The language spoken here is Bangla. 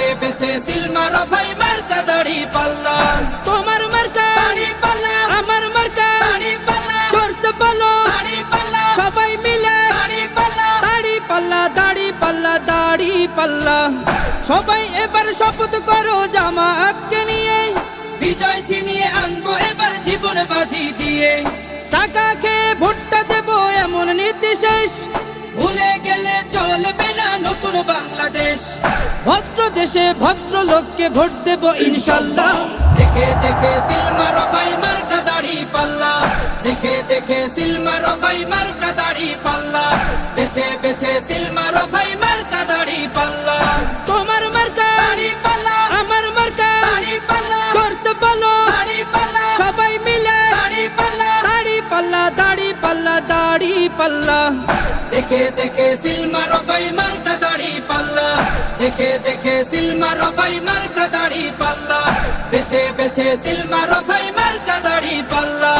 বেছে বেছে সিলমারো ভাই মার্কা দাড়ি পাল্লা। তোমার মার্কা। দাড়ি পাল্লা। আমার মার্কা। দাড়ি পাল্লা। জোরসে বলো দাড়ি পাল্লা। সবাই মিলে। দাড়ি পাল্লা। দাড়ি পাল্লা দাড়ি পাল্লা দাড়ি পাল্লা। সবাই এবার শপথ করো জামাতকে নিয়ে। বিজয় ছিনিয়ে আনব এবার জীবন বাজি দিয়ে। টাকা খেয়ে ভোটটা দেশে ভদ্র লোককে ভোট দেব ইনশাল্লাহ। দেখে দেখে সিলমারো বাই মার্কা দাড়ি পাল্লা। দেখে দেখে সিলমারো বাই মার্কা দাড়ি পাল্লা। বেছে বেছে সিলমারো ভাই মার্কা দাড়ি পাল্লা। তোমার মার্কা দাড়ি পাল্লা, আমার মার্কা দাড়ি পাল্লা। জোরসে বলো, দাড়ি পাল্লা। সবাই মিলে দাড়ি পাল্লা দাড়ি পাল্লা দাড়ি পাল্লা দাড়ি পাল্লা। দেখে দেখে সিলমারো ভাই মার্কা দেখে দেখে সিলমারো ভাই মার্কা দাড়ি পাল্লা। বেছে বেছে সিলমারো ভাই মার্কা দাড়ি পাল্লা।